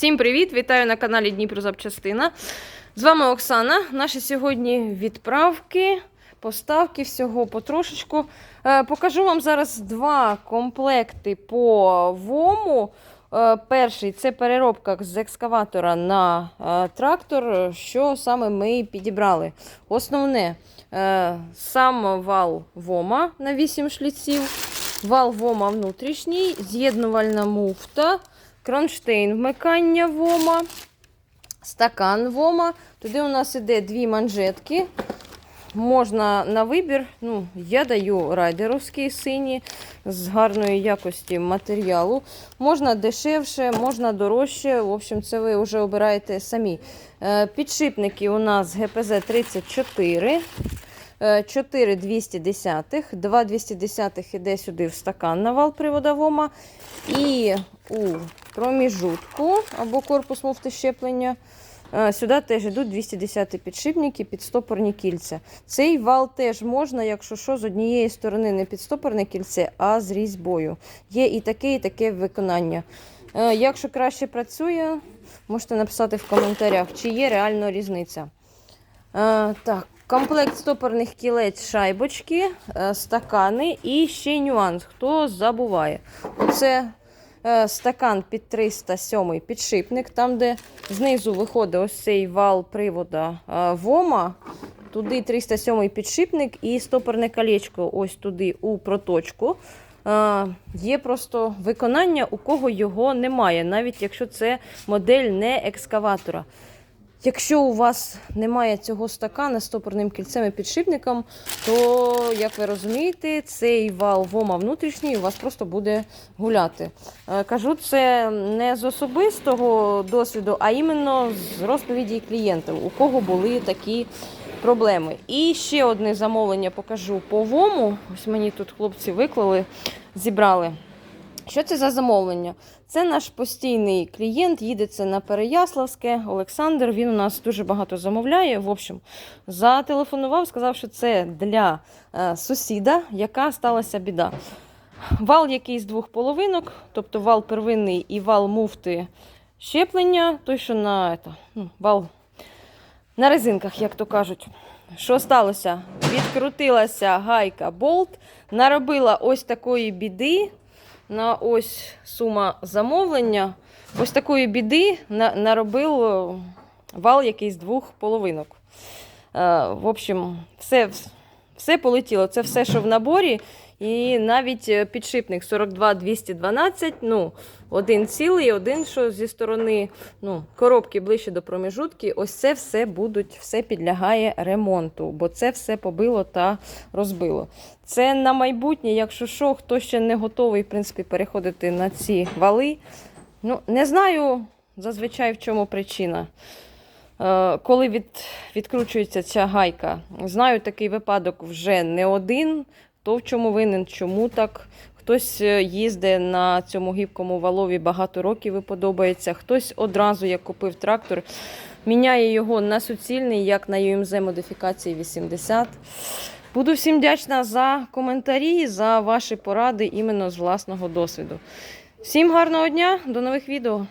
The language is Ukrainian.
Всім привіт! Вітаю на каналі Дніпро Запчастина. З вами Оксана. Наші сьогодні відправки, поставки всього потрошечку. Е, Покажу вам зараз два комплекти по ВОМу. Е, Перший це переробка з екскаватора на е, трактор. Що саме ми підібрали? Основне сам вал ВОМа на 8 шліців, вал ВОМа внутрішній, з'єднувальна муфта, кронштейн вмикання ВОМа, стакан ВОМа. Туди у нас іде дві манжетки. Можна на вибір. Ну, я даю райдеровські сині з гарної якості матеріалу. Можна дешевше, можна дорожче. В общем, це ви вже обираєте самі. Е, Підшипники у нас ГПЗ 34. 4 210, 2 210 іде сюди в стакан на вал приводовома. І у проміжутку або корпус муфти щеплення. е, Сюди теж йдуть 210 підшипники, підстопорні кільця. Цей вал теж можна, якщо що, з однієї сторони не підстопорне кільце, а з різьбою. Є і таке, і таке виконання. Е, Якщо краще працює, можете написати в коментарях, чи є реально різниця. Е, так, комплект стопорних кілець, шайбочки, стакани і ще нюанс, хто забуває. Оце стакан під 307 підшипник, там, де знизу виходить ось цей вал привода е, ВОМа. Туди 307 підшипник і стопорне колечко ось туди у проточку. Е, Є просто виконання, у кого його немає, навіть якщо це модель не екскаватора. Якщо у вас немає цього стакана з стопорним кільцем і підшипником, то, як ви розумієте, цей вал вома внутрішній у вас просто буде гуляти. Е, Кажу це не з особистого досвіду, а іменно з розповіді клієнтів, у кого були такі проблеми. І ще одне замовлення покажу по вому. Ось мені тут хлопці виклали, зібрали. Що це за замовлення? Це наш постійний клієнт, їде це на Переяславське. Олександр. Він у нас дуже багато замовляє. В общем, зателефонував, сказав, що це для е, сусіда, яка сталася біда. Вал який з двох половинок, тобто вал первинний і вал муфти щеплення, той, що на ето, ну, вал на резинках, як то кажуть. Що сталося? Відкрутилася гайка болт, наробила ось такої біди на ось сума замовлення. Ось такої біди на- наробив вал якийсь двох половинок. Е, В общем, все, все полетіло. Це все, що в наборі. І навіть е, підшипник 42-212, ну, один цілий, один, що зі сторони ну, коробки ближче до проміжутки, ось це все будуть, все підлягає ремонту, бо це все побило та розбило. Це на майбутнє, якщо що, хто ще не готовий в принципі, переходити на ці вали. Ну, не знаю зазвичай в чому причина. Е, Коли від, відкручується ця гайка, знаю такий випадок вже не один. Хто в чому винен, чому так. Хтось е, їздить на цьому гібкому валові багато років і подобається. Хтось одразу, як купив трактор, міняє його на суцільний, як на UMZ модифікації 80. Буду всім вдячна за коментарі, за ваші поради іменно з власного досвіду. Всім гарного дня, до нових відео!